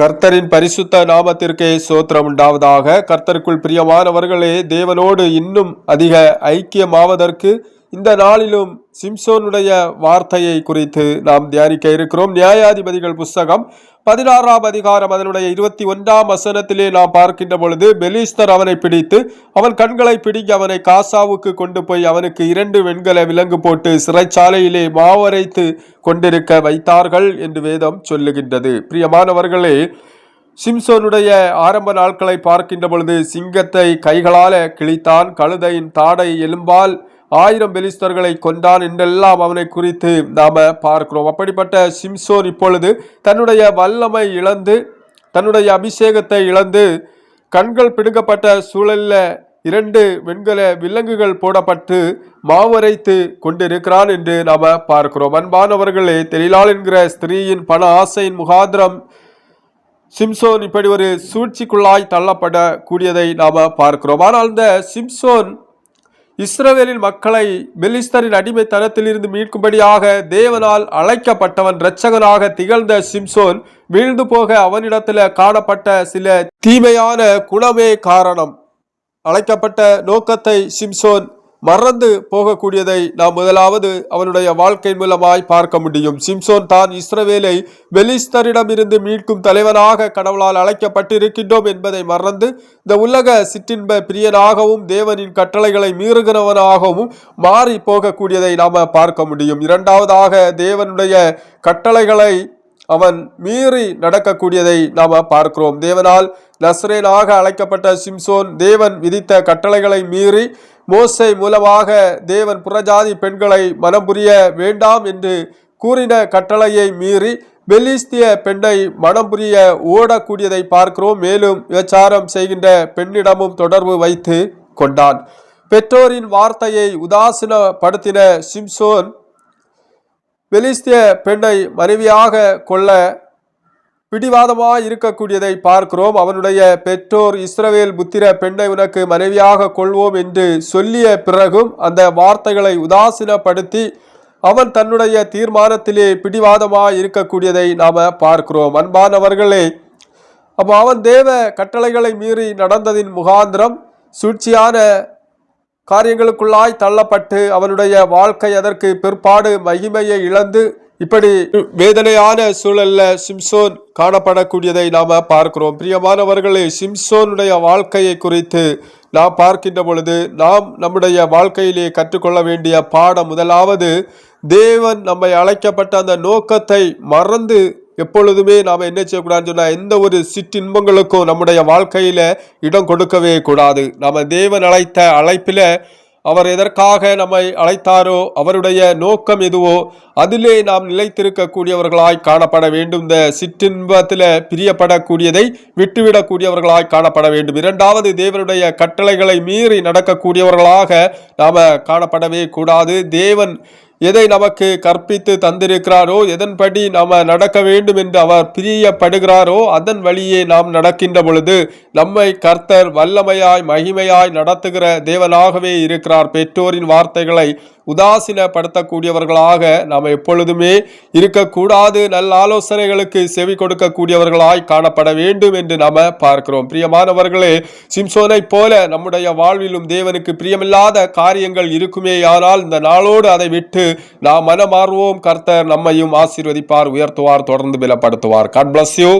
கர்த்தரின் பரிசுத்த நாமத்திற்கே சோத்திரம் உண்டாவதாக. கர்த்தருக்குள் பிரியமானவர்களே தேவனோடு இன்னும் அதிக ஐக்கியமாவதற்கு இந்த நாளிலும் சிம்சோனுடைய வார்த்தையை குறித்து நாம் தியானிக்க இருக்கிறோம். நியாயாதிபதிகள் புஸ்தகம் பதினாறாம் அதிகாரம் அதனுடைய இருபத்தி ஒன்றாம் வசனத்திலே நாம் பார்க்கின்ற பொழுது பெலிஸ்தர் அவனை பிடித்து அவன் கண்களை பிடிங்கி அவனை காசாவுக்கு கொண்டு போய் அவனுக்கு இரண்டு வெண்கல விலங்கு போட்டு சிறைச்சாலையிலே மாவரைத்து கொண்டிருக்க வைத்தார்கள் என்று வேதம் சொல்லுகின்றது. பிரியமானவர்களே சிம்சோனுடைய ஆரம்ப நாட்களை பார்க்கின்ற பொழுது சிங்கத்தை கைகளால கிழித்தான் கழுதையின் தாடை எலும்பால் ஆயிரம் பெலிஸ்தர்களை கொண்டான் என்றெல்லாம் அவனை குறித்து நாம் பார்க்கிறோம். அப்படிப்பட்ட சிம்சோன் இப்பொழுது தன்னுடைய வல்லமை இழந்து தன்னுடைய அபிஷேகத்தை இழந்து கண்கள் பிடுங்கப்பட்ட சூழலில் இரண்டு வெண்கல விலங்குகள் போடப்பட்டு மாவரைத்து கொண்டிருக்கிறான் என்று நாம் பார்க்கிறோம். அன்பானவர்களே தெரியலாள் என்கிற ஸ்திரீயின் பண ஆசையின் முகாந்திரம் சிம்சோன் இப்படி ஒரு சூழ்ச்சிக்குள்ளாய் தள்ளப்படக்கூடியதை நாம் பார்க்கிறோம். ஆனால் இந்த சிம்சோன் இஸ்ரவேலின் மக்களை பெலிஸ்தரின் அடிமைத்தனத்திலிருந்து மீட்கும்படியாக தேவனால் அழைக்கப்பட்டவன் இரட்சகனாக திகழ்ந்த சிம்சோன் வீழ்ந்து போக அவனிடத்தில் காணப்பட்ட சில தீமையான குணமே காரணம். அழைக்கப்பட்ட நோக்கத்தை சிம்சோன் மறந்து போகக்கூடியதை நாம் முதலாவது அவனுடைய வாழ்க்கை மூலமாய் பார்க்க முடியும். சிம்சோன் தான் இஸ்ரவேலை வெலிஸ்தரிடமிருந்து மீட்கும் தலைவனாக கடவுளால் அழைக்கப்பட்டிருக்கின்றோம் என்பதை மறந்து இந்த உலக சிற்றின்ப பிரியனாகவும் தேவனின் கட்டளைகளை மீறுகிறவனாகவும் மாறி போகக்கூடியதை நாம் பார்க்க முடியும். இரண்டாவதாக தேவனுடைய கட்டளைகளை அவன் மீறி நடக்கக்கூடியதை நாம் பார்க்கிறோம். தேவனால் நஸ்ரேனாக அழைக்கப்பட்ட சிம்சோன் தேவன் விதித்த கட்டளைகளை மீறி மோசை மூலமாக தேவன் புறஜாதி பெண்களை மனம் புரிய வேண்டாம் என்று கூறின கட்டளையை மீறி பெலிஸ்திய பெண்ணை மனம் புரிய ஓடக்கூடியதை பார்க்கிறோம். மேலும் விபச்சாரம் செய்கின்ற பெண்ணிடமும் தொடர்பு வைத்து கொண்டான். பெற்றோரின் வார்த்தையை உதாசீனப்படுத்தின சிம்சோன் பெலிஸ்திய பெண்ணை மனைவியாக கொள்ள பிடிவாதமாக இருக்கக்கூடியதை பார்க்கிறோம். அவனுடைய பெற்றோர் இஸ்ரவேல் புத்திர பெண்ணை உனக்கு மனைவியாக கொள்வோம் என்று சொல்லிய பிறகும் அந்த வார்த்தைகளை உதாசீனப்படுத்தி அவன் தன்னுடைய தீர்மானத்திலே பிடிவாதமாக இருக்கக்கூடியதை நாம் பார்க்கிறோம். அன்பானவர்களே அப்போ அவன் தேவ கட்டளைகளை மீறி நடந்ததின் முகாந்திரம் சூழ்ச்சியான காரியங்களுக்குள்ளாய் தள்ளப்பட்டு அவனுடைய வாழ்க்கை அதற்கு பிற்பாடு மகிமையை இழந்து இப்படி வேதனையான சூழல்ல சிம்சோன் காணப்படக்கூடியதை நாம பார்க்கிறோம். பிரியமானவர்களே சிம்சோனுடைய வாழ்க்கையை குறித்து நாம் பார்க்கின்ற பொழுது நாம் நம்முடைய வாழ்க்கையிலே கற்றுக்கொள்ள வேண்டிய பாடம் முதலாவது தேவன் நம்மை அழைக்கப்பட்ட அந்த நோக்கத்தை மறந்து எப்பொழுதுமே நாம் என்ன செய்யக்கூடாதுன்னு சொன்னால் எந்த ஒரு சிற்றின்பங்களுக்கும் நம்முடைய வாழ்க்கையில் இடம் கொடுக்கவே கூடாது. நம்ம தேவன் அழைத்த அழைப்பில் அவர் எதற்காக நம்மை அழைத்தாரோ அவருடைய நோக்கம் எதுவோ அதிலே நாம் நிலைத்திருக்கக்கூடியவர்களாய் காணப்பட வேண்டும். இந்த சிற்றின்பத்தில் பிரியப்படக்கூடியதை விட்டுவிடக்கூடியவர்களாய் காணப்பட வேண்டும். இரண்டாவது தேவனுடைய கட்டளைகளை மீறி நடக்கக்கூடியவர்களாக நாம் காணப்படவே கூடாது. தேவன் எதை நமக்கு கற்பித்து தந்திருக்கிறாரோ எதன்படி நாம் நடக்க வேண்டும் என்று அவர் பிரியப்படுகிறாரோ அதன் வழியே நாம் நடக்கின்ற பொழுது நம்மை கர்த்தர் வல்லமையாய் மகிமையாய் நடத்துகிற தேவனாகவே இருக்கிறார். பெற்றோரின் வார்த்தைகளை உதாசீனப்படுத்தக்கூடியவர்களாக நாம் எப்பொழுதுமே இருக்கக்கூடாது. நல்ல ஆலோசனைகளுக்கு செவி கொடுக்கக்கூடியவர்களாய் காணப்பட வேண்டும் என்று நாம் பார்க்கிறோம். பிரியமானவர்களே சிம்சோனை போல நம்முடைய வாழ்விலும் தேவனுக்கு பிரியமில்லாத காரியங்கள் இருக்குமே ஆனால் இந்த நாளோடு அதை விட்டு நாம் மனமாறுவோம் கர்த்தர் நம்மையும் ஆசீர்வதிப்பார் உயர்த்துவார் தொடர்ந்து பலப்படுத்துவார். God bless you